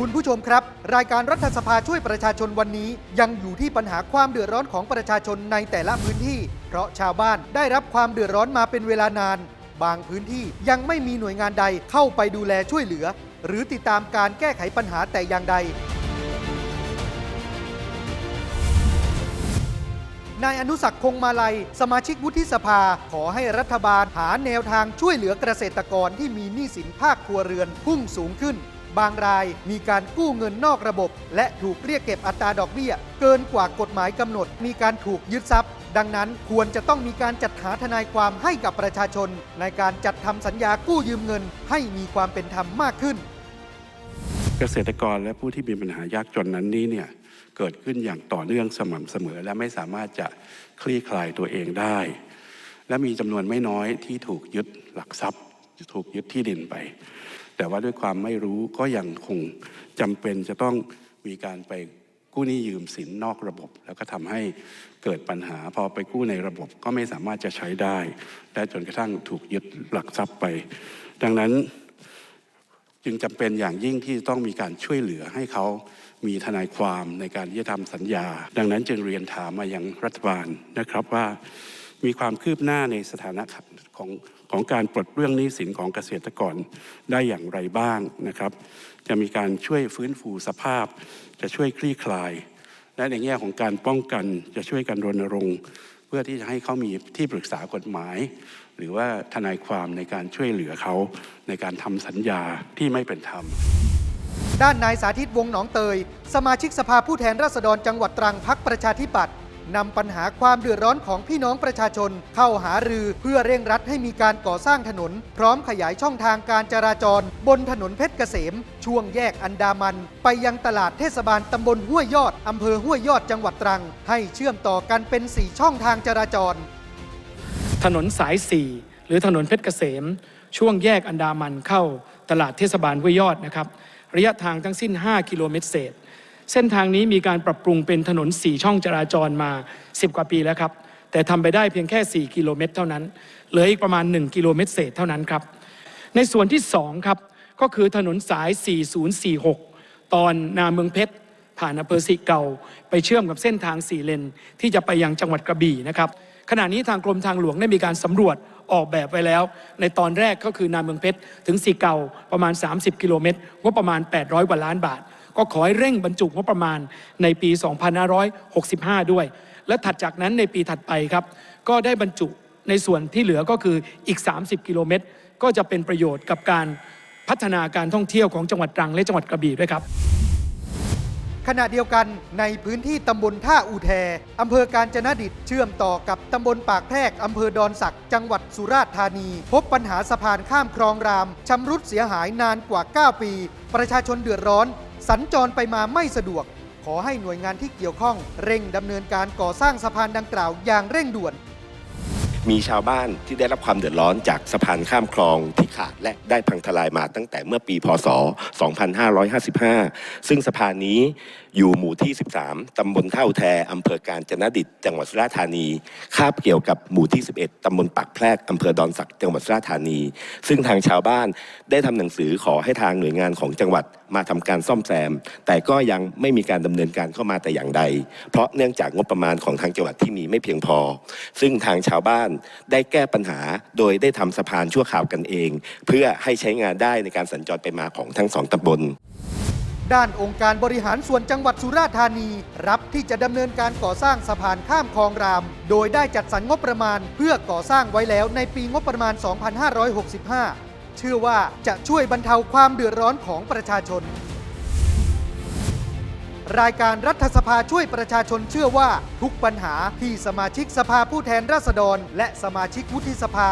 คุณผู้ชมครับ รายการรัฐสภาช่วยประชาชนวันนี้ ยังอยู่ที่ปัญหาความเดือดร้อนของประชาชนในแต่ละพื้นที่ เพราะชาวบ้านได้รับความเดือดร้อนมาเป็นเวลานาน บางพื้นที่ยังไม่มีหน่วยงานใดเข้าไปดูแลช่วยเหลือ หรือติดตามการแก้ไขปัญหาแต่อย่างใดนายอนุสักคงมาลัย สมาชิกวุฒิสภา ขอให้รัฐบาลหาแนวทางช่วยเหลือเกษตรกรที่มีหนี้สินภาคครัวเรือนพุ่งสูงขึ้น บางรายมีการกู้เงินนอกระบบ และถูกเรียกเก็บอัตราดอกเบี้ย เกินกว่ากฎหมายกำหนด มีการถูกยึดทรัพย์ ดังนั้นควรจะต้องมีการจัดหาทนายความให้กับประชาชน ในการจัดทำสัญญากู้ยืมเงิน ให้มีความเป็นธรรมมากขึ้น เกษตรกรและผู้ที่มีปัญหายากจนนั้นนี้เนี่ยเกิดขึ้นอย่างต่อเนื่องสม่ำเสมอ และไม่สามารถจะคลี่คลายตัวเองได้ และมีจำนวนไม่น้อยที่ถูกยึดหลักทรัพย์ ถูกยึดที่ดินไป แต่ว่าด้วยความไม่รู้ก็ยังคงจำเป็นจะต้องมีการไปกู้หนี้ยืมสินนอกระบบ แล้วก็ทำให้เกิดปัญหาพอไปกู้ในระบบก็ไม่สามารถจะใช้ได้ และจนกระทั่งถูกยึดหลักทรัพย์ไป ดังนั้นจึงจำเป็นอย่างยิ่งที่ต้องมีการช่วยเหลือให้เขามีทนายความในการที่จะทำสัญญา ดังนั้นจึงเรียนถามมายังรัฐบาลนะครับว่า มีความคืบหน้าในสถานะของ ของการปลดเรื่องหนี้สินของเกษตรกรได้อย่างไรบ้างนะครับ จะมีการช่วยฟื้นฟูสภาพ จะช่วยคลี่คลาย และในแง่ของการป้องกันจะช่วยกันรณรงค์เพื่อที่จะให้เขามีที่ปรึกษากฎหมาย หรือว่าทนายความในการช่วยเหลือเขาในการทำสัญญาที่ไม่เป็นธรรม ด้านนายสาธิตวงศ์หนองเตย สมาชิกสภาผู้แทนราษฎรจังหวัดตรังพักประชาธิปัตย์ นำปัญหาความเดือดร้อนของพี่น้องประชาชน เข้าหารือเพื่อเร่งรัดให้มีการก่อสร้างถนน พร้อมขยายช่องทางการจราจร บนถนนเพชรเกษม ช่วงแยกอันดามัน ไปยังตลาดเทศบาลตำบลห้วยยอดอำเภอห้วยยอดจังหวัดตรัง ให้เชื่อมต่อกันเป็น 4 ช่องทางจราจร ถนนสาย 4 หรือถนนเพชรเกษม ช่วงแยกอันดามันเข้าตลาดเทศบาลห้วยยอดนะครับระยะทางทั้งสิ้น 5 กิโลเมตรเศษ เส้นทางนี้มีการปรับปรุงเป็นถนน 4 ช่องจราจรมา 10 กว่าปีแล้วครับ แต่ทำไปได้เพียงแค่ 4 กิโลเมตรเท่านั้น เหลืออีกประมาณ 1 กิโลเมตรเศษเท่านั้นครับ ในส่วนที่ 2 ครับ ก็คือถนนสาย 4046 ตอนนาเมืองเพชร ผ่านอำเภอสิเก่า ไปเชื่อมกับเส้นทาง4เลน ที่จะไปยังจังหวัดกระบี่นะครับ ขณะนี้ทางกรมทางหลวงได้มีการสำรวจออกแบบไว้แล้ว ในตอนแรกก็คือนาเมืองเพชรถึงสีเก่าประมาณ 30 กิโลเมตรงบประมาณ 800 กว่าล้านบาท ก็ขอให้เร่งบรรจุงบประมาณในปี 2565 ด้วย และถัดจากนั้นในปีถัดไปครับ ก็ได้บรรจุในส่วนที่เหลือก็คืออีก 30 กิโลเมตร ก็จะเป็นประโยชน์กับการพัฒนาการท่องเที่ยวของจังหวัดตรังและจังหวัดกระบี่ด้วยครับ ขณะเดียวกันในพื้นที่ตำบลท่าอูแทอำเภอการจนดิตเชื่อมต่อกับตำบลปากแพรกอำเภอดอนสักจังหวัดสุราษฎร์ธานี พบปัญหาสะพานข้ามคลองรามชำรุดเสียหายนานกว่า 9 ปี ประชาชนเดือดร้อน สัญจรไปมาไม่สะดวก ขอให้หน่วยงานที่เกี่ยวข้องเร่งดำเนินการก่อสร้างสะพานดังกล่าวอย่างเร่งด่วน มีชาวบ้านที่ได้รับความเดือดร้อนจากสะพานข้ามคลองที่ขาดและได้พังทลายมาตั้งแต่เมื่อปีพศ 2555 ซึ่งสะพานนี้ อยู่หมู่ที่ 13ตำบลเท่าแทอำเภอการจนดิตจังหวัดสุราษฎร์ธานีคาบเกี่ยวกับหมู่ที่ 11ตำบลปากแพรกอำเภอดอนสักจังหวัดสุราษฎร์ธานี ซึ่งทางชาวบ้านได้ทำหนังสือขอให้ทางหน่วยงานของจังหวัดมาทำการซ่อมแซม แต่ก็ยังไม่มีการดำเนินการเข้ามาแต่อย่างใด เพราะเนื่องจากงบประมาณของทางจังหวัดที่มีไม่เพียงพอ ซึ่งทางชาวบ้านได้แก้ปัญหาโดยได้ทำสะพานชั่วคราวกันเอง เพื่อให้ใช้งานได้ในการสัญจรไปมาของทั้งสองตำบล ด้านองค์การบริหารส่วนจังหวัดสุราษฎร์ธานี รับที่จะดำเนินการก่อสร้างสะพานข้ามคลองราม โดยได้จัดสรรงบประมาณเพื่อก่อสร้างไว้แล้วในปีงบประมาณ 2565 เชื่อว่าจะช่วยบรรเทาความเดือดร้อนของประชาชน รายการรัฐสภาช่วยประชาชนเชื่อว่า ทุกปัญหาที่สมาชิกสภาผู้แทนราษฎร และสมาชิกวุฒิสภา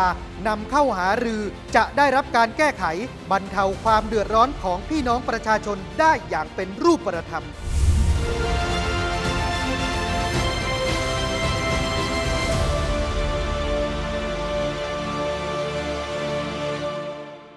นำเข้าหารือจะได้รับการแก้ไข บรรเทาความเดือดร้อนของพี่น้องประชาชนได้อย่างเป็นรูปธรรม